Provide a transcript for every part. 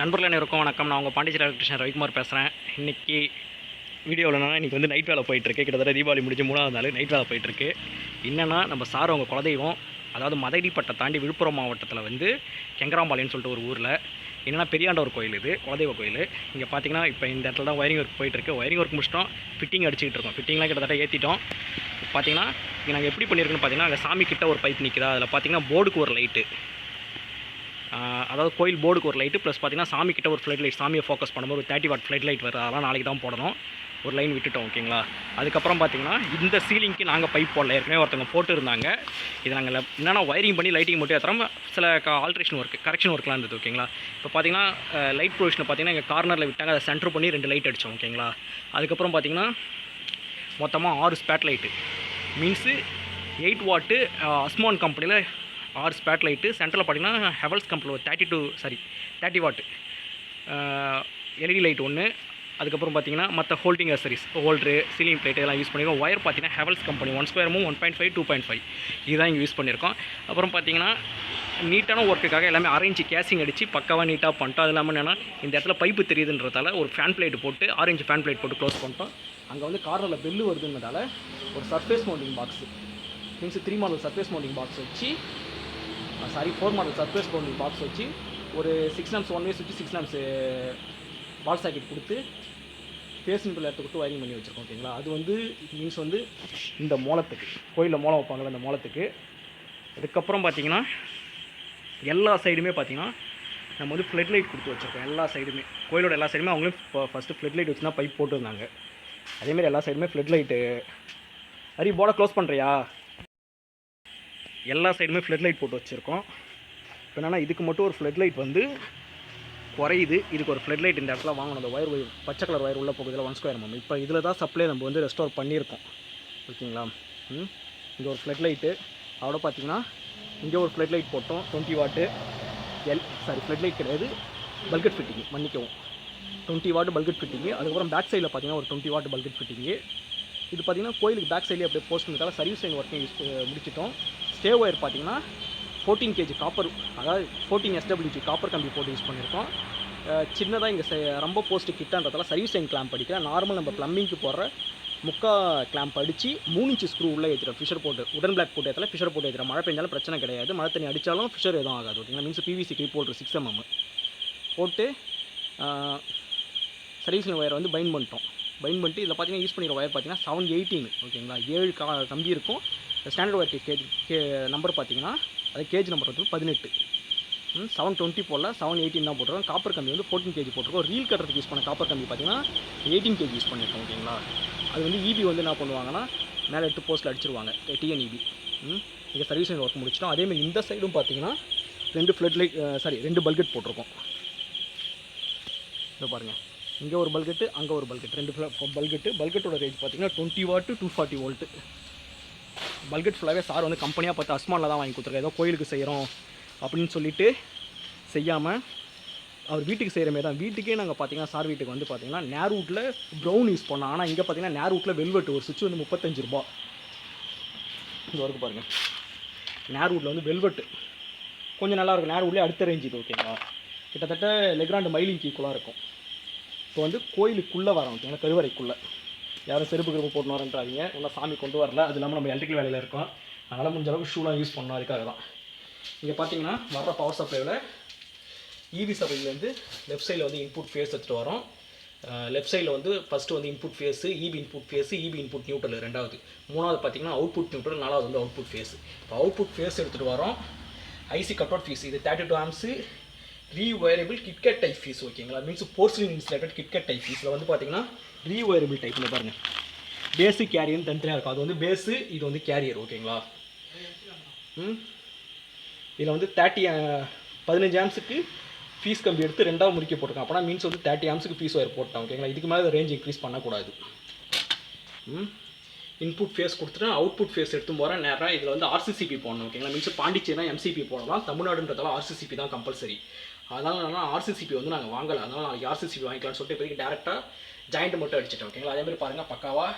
நண்பர்கள் அனைவருக்கும் வணக்கம். நான் உங்கள் பாண்டிச்சேரி எலக்ட்ரிஷன் ரவிக்குமார் பேசுகிறேன் இன்றைக்கி வீடியோவில் என்னன்னா இன்றைக்கி வந்து நைட் வேலை போயிட்டுருக்கு. கிட்டத்தட்ட தீபாவளி முடிஞ்சு மூணாவது நாள் நைட் வேலை போயிட்டுருக்கு. என்னென்னா நம்ம சார் அவங்க குலதெய்வம் அதாவது மதடிப்பட்டை தாண்டி விழுப்புரம் மாவட்டத்தில் வந்து கெங்கராம்பாளையம்னு சொல்லிட்டு ஒரு ஊரில் என்னென்னா பெரியாண்டவர் கோயில் இது குலதெய்வ கோயில். இங்கே பார்த்தீங்கன்னா இப்போ இந்த இடத்துல தான் ஒயரிங் ஒர்க் போயிட்டுருக்கு. ஒயரிங் ஒர்க் முடிச்சிட்டோம். ஃபிட்டிங் அடிச்சுக்கிட்டு இருக்கோம். ஃபிட்டிங்லாம் கிட்டத்தட்ட ஏற்றிட்டோம் பார்த்தீங்கன்னா இங்கே நாங்கள் எப்படி பண்ணியிருக்கோன்னு பார்த்தீங்கன்னா அங்கே சாமி கிட்ட ஒரு பைப் நிற்கிறா அதில் பார்த்தீங்கன்னா போர்டுக்கு ஒரு லைட்டு அதாவது கோயில் போர்டுக்கு ஒரு லைட்டு ப்ளஸ் பார்த்தீங்கன்னா சாமி கிட்ட ஒரு ஃப்ளட் லைட் சாமியை ஃபோக்கஸ் பண்ணும்போது ஒரு தேர்ட்டி வாட் ஃப்ளட் லைட் வருது அதெல்லாம் நாளைக்கு தான் போடணும். ஒரு லைன் விட்டுட்டோம் ஓகேங்களா அதுக்கப்புறம் பார்த்தீங்கன்னா இந்த சீலிங்க்கு நாங்கள் பைப் போடல. ஏற்கனவே ஒருத்தவங்க போட்டுருந்தாங்க. இது நாங்கள் என்னென்னா ஒயரிங் பண்ணி லைட்டிங் மட்டும் ஏற்றுறோம் சில ஆல்ட்ரேஷன் ஒர்க் கரெக்ஷன் ஒர்க்லாம் இருந்தது ஓகேங்களா இப்போ பார்த்தீங்கன்னா லைட் ப்ரொவிஷனை பார்த்தீங்கன்னா எங்கள் கார்னரில் விட்டாங்க. அதை சென்டர் பண்ணி ரெண்டு லைட் அடித்தோம் ஓகேங்களா அதுக்கப்புறம் பார்த்தீங்கன்னா மொத்தமாக ஆறு ஸ்பேட் லைட்டு மீன்ஸு எயிட் வாட்டு அஸ்மான் கம்பெனியில் ஆறு ஸ்பேட் லைட்டு சென்டரில் பார்த்தீங்கன்னா ஹெவல்ஸ் கம்பெனி ஒரு thirty two sorry thirty watt LED light ஒன்று அதுக்கப்புறம் பார்த்தீங்கன்னா மற்ற holding accessories holder ceiling plate இதெல்லாம் யூஸ் பண்ணியிருக்கோம் ஒயர் பார்த்தீங்கன்னா Havells company one square one point five two point five இதுதான் இங்கே யூஸ் பண்ணியிருக்கோம் அப்புறம் பார்த்தீங்கன்னா நீட்டான ஒர்க்குக்காக எல்லாமே ஆரஞ்சு கேசிங் அடித்து பக்காவாக நீட்டாக பண்ணிட்டோம். அது இல்லாமல் என்னென்னா இந்த இடத்துல பைப்பு தெரியுதுன்றதால ஒரு ஃபேன் பிளேட் போட்டு ஆரஞ்சு ஃபேன் பிளேட் போட்டு க்ளோஸ் பண்ணிட்டோம். அங்கே வந்து கார்னரில் பெல்லு வருதுன்றதால ஒரு surface mounting box means three model surface mounting box வச்சு sorry four model surface mounting box வச்சு ஒரு சிக்ஸ் நம்ஸ் ஒன் வே சுற்றி சிக்ஸ் நம்ஸ் பால் சாக்கெட் கொடுத்து பேசின் பிள்ளை எடுத்து கொடுத்து வயரிங் பண்ணி வச்சுருக்கோம் ஓகேங்களா அது வந்து மீன்ஸ் வந்து இந்த மோளத்துக்கு கோயிலில் மோளம் வைப்பாங்கள்ல அந்த மோளத்துக்கு அதுக்கப்புறம் பார்த்தீங்கன்னா எல்லா சைடுமே பார்த்தீங்கன்னா நம்ம வந்து ஃப்ளட் லைட் கொடுத்து வச்சுருக்கோம் எல்லா சைடுமே கோயிலோட எல்லா சைடுமே அவங்களும் ஃபஸ்ட்டு ஃப்ளட் லைட் வச்சு தான் பைப் போட்டுருந்தாங்க. அதேமாதிரி எல்லா சைடுமே ஃப்ளட் லைட்டு அரி போர்டை க்ளோஸ் பண்ணுறியா எல்லா சைடுமே ஃப்ளட் லைட் போட்டு வச்சுருக்கோம். இப்போ என்னென்னா இதுக்கு மட்டும் ஒரு ஃப்ளட் லைட் வந்து குறையுது. இதுக்கு ஒரு ஃப்ளட் லைட் இந்த இடத்துல வாங்கணும். அந்த ஒயர் ஒயர் பச்சை கலர் ஒயர் உள்ள போகுதுல ஒன் ஸ்கொயர் மேம் இப்போ இதில் தான் சப்ளை நம்ம வந்து ரெஸ்டோர் பண்ணியிருக்கோம். ஓகேங்களா? இங்கே ஒரு ஃப்ளட் லைட்டு அதோட பார்த்தீங்கன்னா இங்கே ஒரு ஃப்ளட் லைட் போட்டோம். Twenty watt L sorry flood light கிடையாது. பல்கட் ஃபிட்டிங்கு மன்னிக்கவும். டுவெண்ட்டி வாட் பல்கட் ஃபிட்டிங்கு அதுக்கப்புறம் பேக் சைடில் பார்த்தீங்கன்னா ஒரு டுவெண்ட்டி வாட் பல்கட் ஃபிட்டிங்கு இது பார்த்தீங்கன்னா கோயிலுக்கு பேக் சைட்லேயே அப்படியே போஸ்ட் பண்ணிட்டால சர்வீஸ் லைன் ஒர்க்கிங் முடிச்சிட்டோம். ஸ்டே ஒயர் பார்த்தீங்கன்னா ஃபோர்டீன் கேஜி காப்பர் அதாவது ஃபோர்டீன் எஸ்டபிள்யூஜி காப்பர் கம்பி போட்டு யூஸ் பண்ணியிருக்கோம். சின்னதாக இங்கே ரொம்ப போஸ்ட்டு கிட்டன்றதால சர்வீஸ் லைன் கிளாம்ப் அடிக்கிறேன் நார்மல் நம்ம ப்ளம்பிங்க்கு போடுற முக்கா கிளாம்ப் அடித்து மூணு இன்ச்சு ஸ்க்ரூ உள்ளே ஏற்றுறோம் ஃபிஷர் போட்டு உடன் பிளாக் போட்டு ஏற்றல ஃபிஷர் போட்டு ஏற்றுறோம் மழை பெஞ்சாலும் பிரச்சனை கிடையாது. மழை தண்ணி அடித்தாலும் ஃபிஷர் எதுவும் ஆகாது. ஓகேங்களா? மீன்ஸ் பிவிசி கிளிப் போட்டு சிக்ஸ் எம்எம் போட்டு சர்வீஸ் லைன் ஒயரை வந்து பைண்ட் பண்ணிட்டோம். பைண்ட் பண்ணிட்டு இதில் பார்த்தீங்கன்னா யூஸ் பண்ணிக்கிற ஒயர் பார்த்தீங்கன்னா செவன் எயிட்டீன் ஓகேங்களா? ஏழு கா கம்பி இருக்கும். Standard work KG K number பார்த்தீங்கன்னா அது கேஜ் நம்பர் வந்து பதினெட்டு. செவன் டுவெண்ட்டி போடல செவன் எயிட்டின் தான் போட்டிருக்கோம். காப்பர் கம்பி வந்து ஃபோர்டீன் கேஜி போட்டிருக்கோம். ரீல் கட்டுறதுக்கு யூஸ் பண்ண காப்பர் கம்பி பார்த்தீங்கன்னா எயிட்டீன் கேஜி யூஸ் பண்ணியிருக்கோம் ஓகேங்களா? அது வந்து இபி வந்து என்ன பண்ணுவாங்கன்னா மேலே எடுத்து போஸ்ட்டில் அடிச்சிருவாங்க. டிஎன்இபி இங்கே சர்வீஸ் ஒர்க் முடிச்சிட்டோம். அதேமாதிரி இந்த சைடும் பார்த்தீங்கன்னா ரெண்டு ஃப்ளட் லைட் சாரி ரெண்டு பல்கெட் போட்டிருக்கோம். இதை பாருங்கள் இங்கே ஒரு பல்கெட்டு அங்கே ஒரு பல்கெட் ரெண்டு பல்கெட்டு பல்கெட்டோட ரேஞ்ச் பார்த்தீங்கன்னா twenty watt two forty volt bulkhead ஃபுல்லாகவே சார் வந்து கம்பெனியாக பார்த்து அஸ்மானில் தான் வாங்கி கொடுத்துருக்காரு. ஏதோ கோயிலுக்கு செய்கிறோம் அப்படின்னு சொல்லிட்டு செய்யாமல் அவர் வீட்டுக்கு செய்கிற மாதிரி தான் வீட்டுக்கே நாங்கள் பார்த்தீங்கன்னா சார் வீட்டுக்கு வந்து பார்த்தீங்கன்னா நேரூட்டில் ப்ரௌன் யூஸ் பண்ணோம். ஆனால் இங்கே பார்த்தீங்கன்னா நேரூட்டில் வெல்வெட் ஒரு சுவிட்ச் வந்து முப்பத்தஞ்சு ரூபா இந்த வரைக்கும் பாருங்கள் நேர்வுட்டில் வந்து வெல்வெட்டு கொஞ்சம் நல்லா இருக்கும். நேர்வுட்லேயே அடுத்த ரேஞ்ச் இது ஓகேங்களா கிட்டத்தட்ட லெக்ராண்டு மைலிங் ஈக்குவலாக இருக்கும். இப்போ வந்து கோயிலுக்குள்ளே வரோம். ஓகேங்களா கருவறைக்குள்ளே. யாரும் செருப்பு கிருப்பு போட்டு வரன்றாதீங்க. இன்னும் சாமி கொண்டு வரல. அது இல்லாமல் நம்ம எலக்ட்ரிக்கல் வேலையில் இருக்கோம். அதனால் முடிஞ்ச அளவுக்கு ஷூலாம் யூஸ் பண்ணோம் அதுக்காக தான். இங்கே பார்த்தீங்கன்னா வர்ற பவர் சப்ளைவில் இவி சப்ளைலேருந்து லெஃப்ட் சைடில் வந்து இன்புட் ஃபேஸ் எடுத்துகிட்டு வரோம். லெஃப்ட் சைடில் வந்து ஃபஸ்ட்டு வந்து input phase EB input phase EB input neutral ரெண்டாவது மூணாவது பார்த்தீங்கன்னா அவுட்புட் நியூட்ரல் நாலாவது வந்து அவுட்புட் ஃபேஸ் இப்போ அவுட்புட் ஃபேஸ் எடுத்துகிட்டு வரோம். ஐசி கட் அவுட் ஃபீஸ் இது thirty two amps rewirable Kitkat type fuse ஓகேங்களா means porcelain insulated Kitkat type ஃபீஸில் வந்து பார்த்தீங்கன்னா ரீவயரபிள் டைப்பில் பாருங்கள் பேஸு கேரியர்னு தனித்தனியாக இருக்கும். அது வந்து பேஸு இது வந்து கேரியர் ஓகேங்களா ம்? இதில் வந்து தேர்ட்டி பதினஞ்சு ஆம்ஸுக்கு ஃபீஸ் கம்பி எடுத்து ரெண்டாவது முடிக்க போட்டிருக்கோம் அப்போனா மீன்ஸ் வந்து தேர்ட்டி ஆம்ஸுக்கு ஃபீஸ் ஒயர் போட்டோம் ஓகேங்களா இதுக்கு மேலே ரேஞ்ச் இன்க்ரீஸ் பண்ணக்கூடாது. ம்? இன்புட் ஃபேஸ் கொடுத்துட்டு அவுட்புட் ஃபேஸ் எடுத்து போகிறேன் நேரம் இதில் வந்து ஆர்சிசிபி போடணும் ஓகேங்களா மீன்ஸ் பாண்டிச்சேரினா எம்சிபி போடலாம். தமிழ்நாடுன்றதால ஆர்சிசிபி தான் கம்பல்சரி அதனால நான் ஆர்சிசிபி வந்து நாங்கள் வாங்கலை. அதனால் நாளைக்கு ஆர்சிசிபி வாங்கிக்கலாம்னு சொல்லிட்டு இப்போதைக்கு டேரெக்டாக ஜாயிண்ட் மட்டும் அடிச்சிட்டோம் ஓகேங்களா அதே மாதிரி பாருங்கள் பக்காவாக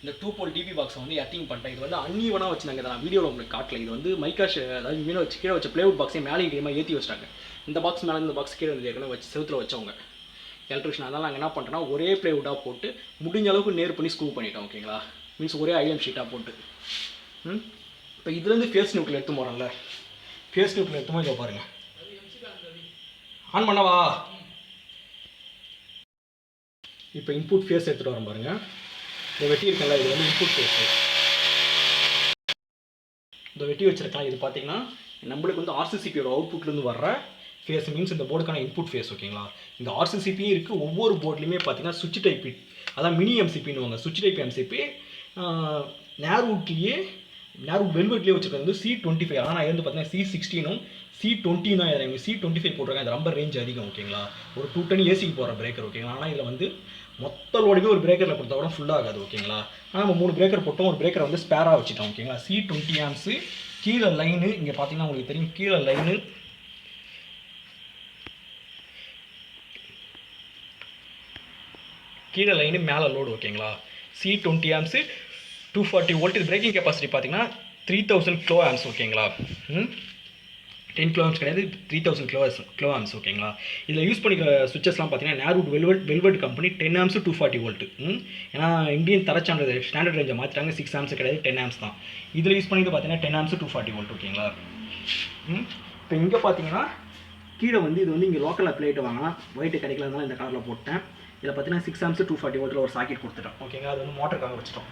இந்த டூ போல் டிபி பாக்ஸை வந்து எர்த்திங் பண்ணிட்டேன். இது வந்து அன்னிவனாக வச்சுனாங்க இதை நான் வீடியோவில் உங்களுக்கு காட்டல. இது வந்து மைக்கா அதாவது மீன் வச்சு கீழே வச்ச பிளேவுட் பாக்ஸே மேலே கீழே ஏற்றி வச்சிட்டாங்க. இந்த பாக்ஸ் மேலே இந்த பாக்ஸ் கீழே இருந்து ஏற்கனவே வச்சு செவுத்துல வச்சவங்க. எலக்ட்ரிஷியன் அதனால் நாங்கள் என்ன பண்ணுறோன்னா ஒரே ப்ளைவுட்டாக போட்டு முடிஞ்ச அளவுக்கு நேர் பண்ணி ஸ்க்ரூ பண்ணிட்டோம் ஓகேங்களா மீன்ஸ் ஒரே ஐஎம் ஷீட்டாக போட்டு. ம்? இப்போ இதுலேருந்து ஃபேஸ் நியூட்டில் எடுத்து போகிறோம்ல ஃபேஸ் நியூட்டில் எடுத்து போய் பாருங்கள் ஆன் பண்ணவா? இப்போ இன்புட் ஃபேஸ் எடுத்துகிட்டு வரோம் பாருங்க. இந்த வெட்டி இருக்கல இது வந்து இன்புட் ஃபேஸ் இந்த வெட்டி வச்சிருக்கலாம். இது பார்த்தீங்கன்னா நம்மளுக்கு வந்து ஆர்சிசிபியோட அவுட்புட்லேருந்து வர்ற ஃபேஸ் மீன்ஸ் இந்த போர்டுக்கான இன்புட் ஃபேஸ் ஓகேங்களா இந்த ஆர்சிசிபியும் இருக்குது ஒவ்வொரு போர்ட்லேயுமே பார்த்தீங்கன்னா சுவிட்ச் டைப் அதான் மினி எம்சிபின்னு சுவிட்ச் டைப் எம்சிபி நேர்வுட்லேயே நேரம் வெல்வெட்லேயே வச்சிருக்கிறது வந்து சி டுவெண்ட்டி ஃபைவ் ஆனால் வந்து பார்த்தீங்கன்னா சி சிக்ஸ்டீனும் சி டுவெண்ட்டி தான் இறங்கி சி டுவெண்ட்டி ஃபைவ் போட்டிருக்காங்க. இது ரொம்ப ரேஞ்ச் அதிகம் ஓகேங்களா ஒரு டூ டென் ஏசிக்கு போகிற பிரேக்கர் ஓகேங்களா ஆனால் இதில் வந்து மொத்த லோடுமே ஒரு பிரேக்கரில் கொடுத்தா கூட ஃபுல்லாக ஆகாது ஓகேங்களா ஆனால் நம்ம மூணு பிரேக்கர் போட்டோம். ஒரு பிரேக்கரை வந்து ஸ்பேராக வச்சுட்டோம் ஓகேங்களா சி டுவெண்ட்டி ஆம்ஸு கீழே லைனு இங்கே பார்த்தீங்கன்னா உங்களுக்கு தெரியும் கீழே லைனு கீழே லைனு மேலே லோடு ஓகேங்களா C twenty amps two forty volt breaking capacity பார்த்தீங்கன்னா த்ரீ தௌசண்ட் கிலோ ஆம்ஸ் ஓகேங்களா ம் டென் கிலோ ஆம்ஸ் கிடையாது three thousand kilo kilo amps ஓகேங்களா இதில் யூஸ் பண்ணிக்கிற சுவிச்சஸ்லாம் பார்த்தீங்கன்னா நேர்வுட் Velvet Velvet company ten amps two forty volt ஏன்னா இந்தியன் தரச்சான்றது ஸ்டாண்டர்ட் ரேஞ்சை மாற்றிட்டாங்க சிக்ஸ் ஆம்ஸ் கிடையாது டென் ஆம்ஸ் தான். இதில் யூஸ் பண்ணிக்கிறது பார்த்தீங்கன்னா ten amps two forty volt ஓகேங்களா ம்? இப்போ இங்கே பார்த்தீங்கன்னா கீழே வந்து இது வந்து இங்கே லோக்கலில் பிளேட்டு வாங்கினா ஒயிட்டு கிடைக்கலனால இந்த கலரில் போட்டேன். இதில் பார்த்தீங்கன்னா சிக்ஸ் ஆம்ஸ் டூ ஃபார்ட்டி வோல்ட்டில் ஒரு சாக்கெட் கொடுத்துட்டோம் ஓகேங்களா? அது வந்து மோட்டருக்காக வச்சுட்டோம்.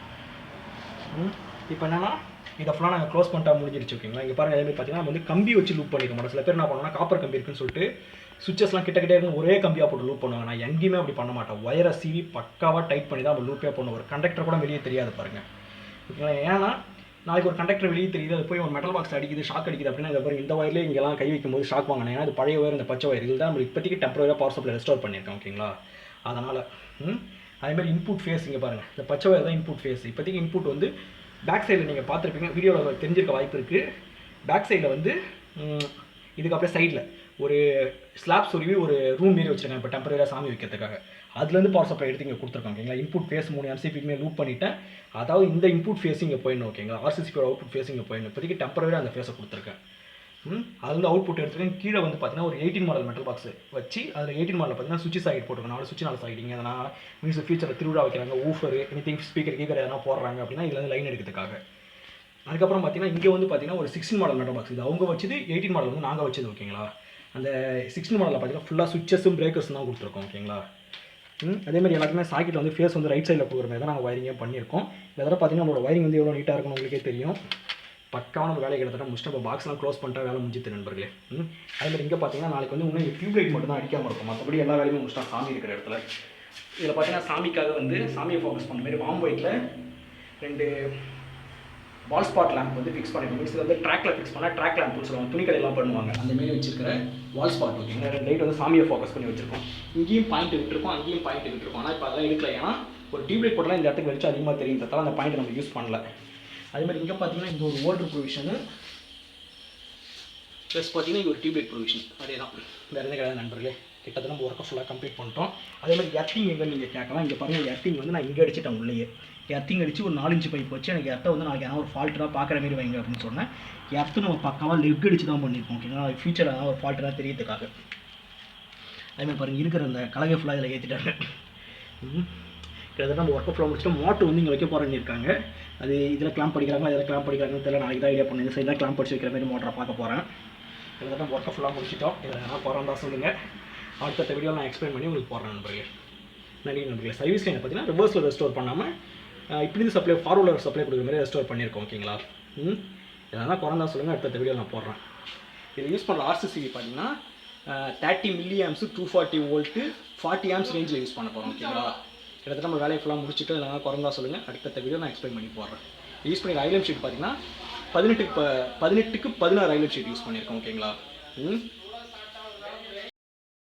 இப்போ என்னன்னா இதை ஃபுல்லாக நாங்கள் க்ளோஸ் பண்ணிட்டா முடிஞ்சிருச்சு ஓகேங்களா இங்கே பாருங்க அதேமாதிரி பார்த்தீங்கன்னா நம்ம வந்து கம்பி வச்சு லூப் பண்ணிக்க மாட்டோம் சில பேர் என்ன பண்ணுவோம்னா காப்பர் கம்பி இருக்குன்னு சொல்லிட்டு சுவிச்சஸ்லாம் கிட்ட கிட்டே இருந்து ஒரே கம்பியாக போட்டு லூப் பண்ணுவாங்க. நான் எங்கேயுமே அப்படி பண்ண மாட்டேன். ஒயரை சீவி பக்காவாக டைட் பண்ணி தான் நம்ம லூப்பே பண்ணுவோம். ஒரு கண்டக்டர் கூட வெளியே தெரியாது பாருங்கள் ஓகேங்களா ஏன்னா நாளைக்கு ஒரு கண்டக்டர் வெளியே தெரியுது. அது போய் ஒரு மெட்டல் பாக்ஸ் அடிக்குது ஷாக் அடிக்குது அப்படின்னா இதை இந்த வயர்லேயே இங்கெல்லாம் கை வைக்கும்போது ஷாக் வாங்கினேன். ஏன்னா அது பழைய வயர் இந்த பச்சை வயர் இதுதான் நம்ம இப்போதைக்கு டெம்பரரியாக பவர் சப்ளை ரெஸ்டோர் பண்ணியிருக்கேன் ஓகேங்களா அதனால் ம். அதேமாதிரி இன்புட் ஃபேஸ் இங்கே பாருங்கள் இந்த பச்சை வயர் தான் இன்புட் ஃபேஸ் இப்போதைக்கு இன்புட் வந்து பேக் சைடில் நீங்கள் பார்த்துருப்பீங்க. வீடியோவில் தெரிஞ்சிருக்க வாய்ப்பு இருக்குது பேக் சைடில் வந்து இதுக்கப்புறம் இதுக்கு அப்படியே சைடில் ஒரு ஸ்லாப் சொருவி ஒரு ரூம் மாரி வச்சுருக்காங்க. இப்போ டெம்பரரியாக சாமி வைக்கிறதுக்காக. அதுலேருந்து பவர் சப்ளை எடுத்து இங்கே கொடுத்துருக்காங்க. ஓகேங்களா? இன்புட் ஃபேஸ் மூணு எம்சிபிக்குமே லூப் பண்ணிவிட்டேன் அதாவது இந்த இன்புட் ஃபேஸ் இங்கே போயிடணும். ஓகேங்களா? ஆர்சிசிபியோட அவுட்புட் ஃபேஸ் இங்கே போயிடணும். இப்போதைக்கு டெம்பரரியாக அந்த ஃபேஸை கொடுத்துருக்கேன். ம்? அது வந்து அவுட்புட் எடுத்துருக்கேன் கீழே வந்து பார்த்தீங்கன்னா ஒரு எயிட்டின் மாடல் மெட்டல் பாக்ஸ் வச்சு அதில் எயிட்டின் மாடல் பார்த்தீங்கன்னா சுவிட்ச் சாக்கெட் போட்டுருக்கோம் நாலு சுவிட்ச் நாலு சாக்கெட்டிங்க அதனால் மீன்ஸ் ஃபியூச்சரில் திருவிழா வைக்கிறாங்க ஊஃபர் எனி திங் ஸ்பீக்கர் கீக்கர் எதனா போடுறாங்க அப்படின்னா இதில் வந்து லைன் எடுக்கிறதுக்காக. அதுக்கப்புறம் பார்த்தீங்கன்னா இங்கே வந்து பார்த்தீங்கன்னா ஒரு சிக்ஸ்டின் மாடல் மெட்டல் பாக்ஸ் இது அவங்க வச்சது எயிட்டின் மாடல் வந்து நாங்கள் வச்சது ஓகேங்களா அந்த சிக்ஸ்டின் மாடலில் பார்த்தீங்கன்னா ஃபுல்லாக சுவிச்சஸும் பிரேக்கர்ஸும் தான் கொடுத்துருக்கோம் ஓகேங்களா அதே மாதிரி எல்லாத்துக்குமே சாக்கெட் வந்து ஃபேஸ் வந்து ரைட் சைடில் கொடுக்குற மாதிரி தான் நாங்கள் வயரிங்கே பண்ணியிருக்கோம். இதெல்லாம் பார்த்தீங்கன்னா நம்மளோட வயரிங் வந்து எவ்வளோ நீட்டாக இருக்கும்னு உங்களுக்கே தெரியும். பக்காவான நம்ம வேலையை கிட்டத்தட்ட முடிச்சுட்டு இப்போ பாக்ஸ்லாம் க்ளோஸ் பண்ணிட்டா வேலை முடிஞ்சுது நண்பர்களே. ம்? அதே மாதிரி இங்கே பார்த்தீங்கன்னா நாளைக்கு வந்து இன்னும் டியூப் லைட் மட்டும் தான் அடிக்காமல் இருக்கும். மற்றபடி எல்லா வேலையுமே முடிச்சிட்டா சாமி இருக்கிற இடத்துல. இதில் பார்த்தீங்கன்னா சாமிக்காக வந்து சாமியை ஃபோக்கஸ் பண்ண மாதிரி வாம் ஒயிட்டில் ரெண்டு வால் ஸ்பாட் லேம்ப் வந்து ஃபிக்ஸ் பண்ணிருக்கோம் மீன்ஸ் வந்து ட்ராக்ல ஃபிக்ஸ் பண்ணால் ட்ராக் லேம்ப் சொல்லுவாங்க. துணிக்கடையெல்லாம் பண்ணுவாங்க. அந்த மாரி வச்சிருக்கிற வால் ஸ்பாட் ஓகேங்களா ரெண்டு லைட் வந்து சாமியை ஃபோக்கஸ் பண்ணி வச்சிருக்கோம். இங்கேயும் பாயிண்ட் விட்டுருக்கோம் அங்கேயும் பாயிண்ட் விட்டுருக்கோம். ஆனால் இப்போ அதெல்லாம் எடுக்கல. ஏன்னா ஒரு டியூப்லைட் போட்டால் இந்த இடத்துக்கு வெளிச்சம் அதிகமாக தெரியும். தத்தால அந்த பாயிண்ட் நம்ம யூஸ் பண்ணல. அதே மாதிரி இங்கே பார்த்தீங்கன்னா இந்த ஒரு ஓல்டர் ப்ரொவிஷனு ப்ளஸ் பார்த்தீங்கன்னா இங்கே ஒரு டியூப்லைட் ப்ரொவிஷன் அதே தான் வேறு எதுவும் கிடையாது நண்பர்களே. கிட்டத்தட்ட நம்ம ஒர்க்கை ஃபுல்லாக கம்ப்ளீட் பண்ணிட்டோம். அதே மாதிரி எர்த்திங் எங்கே நீங்கள் கேட்கலாம். இங்கே பாருங்கள் எர்த்திங் வந்து நான் இங்கே அடிச்சிட்டேன் உள்ளேயே. எர்த்திங் அடித்து ஒரு நாலஞ்சு பைப் வச்சு எனக்கு எர்த்தை வந்து நாளைக்கு ஏதாவது ஒரு ஃபால்ட்டாக பார்க்குற மாதிரி வைங்க அப்படின்னு சொன்னேன். எர்த்து நம்ம பக்கமாக லெக் அடிச்சு தான் பண்ணியிருக்கோம். ஓகேங்களா ஃபியூச்சர் ஏதாவது ஒரு ஃபால்ட்டாக தெரியறதுக்காக. அதே மாதிரி பாருங்கள் இருக்கிற அந்த கலகை ஃபுல்லாக இதில் ஏற்றிட்டாங்க ம். கிட்டத்தட்ட நம்ம ஒர்க் ஃபுல்லாக முடிச்சுட்டு மாட்டு வந்து இங்கே வைக்க போகிறேன்னு இருக்காங்க அது இதில் கிளாம் படிக்கிறாங்க இதில் கிளாம் படிக்கிறாங்கன்னு தெரியல. நாளைக்கு தான் ஐடியா பண்ணி இந்த சைடில் கிளாம் படிச்சு வைக்கிற மாதிரி மோட்டரை பார்க்க போகிறேன் கிட்டத்தட்ட நம்ம ஒர்க்கை ஃபுல்லாக முடிச்சிட்டோம். இதில் என்ன போகிறோம் தான் சொல்லுங்கள் அடுத்த வீடியோ நான் எக்ஸ்பிளைன் பண்ணி உங்களுக்கு போடுறேன் நண்பர்களே. நன்றி நண்பர்களே. சர்வீஸ் லைன் பார்த்தீங்கன்னா ரிவர்ஸில் ரெஸ்டோர் பண்ணாமல் இப்படி சப்ளை ஃபார்வர்டில் சப்ளை கொடுக்குற மாதிரி ரெஸ்டோர் பண்ணியிருக்கோம் ஓகேங்களா ம்? இதெல்லாம் குறந்தா சொல்லுங்கள் அடுத்த வீடியோ நான் போடுறேன். இது யூஸ் பண்ணுற ஆர்சிசி பார்த்தீங்கன்னா thirty milli amps two forty volt forty amps ரேஞ்சில் யூஸ் பண்ண போகிறோம் ஓகேங்களா கிட்டத்தட்ட நம்ம வேலையை ஃபுல்லாக முடிச்சுட்டு இல்லைனா குறந்தா சொல்லுங்கள் அடுத்த வீடியோ நான் எக்ஸ்பிளைன் பண்ணி போடுறேன். யூஸ் பண்ணி ஐலம் ஷீட் பார்த்தீங்கன்னா பதினெட்டுக்கு ப பதினெட்டுக்கு பதினாறு ஐலம் ஷீட் யூஸ் பண்ணியிருக்கோம் ஓகேங்களா ம்?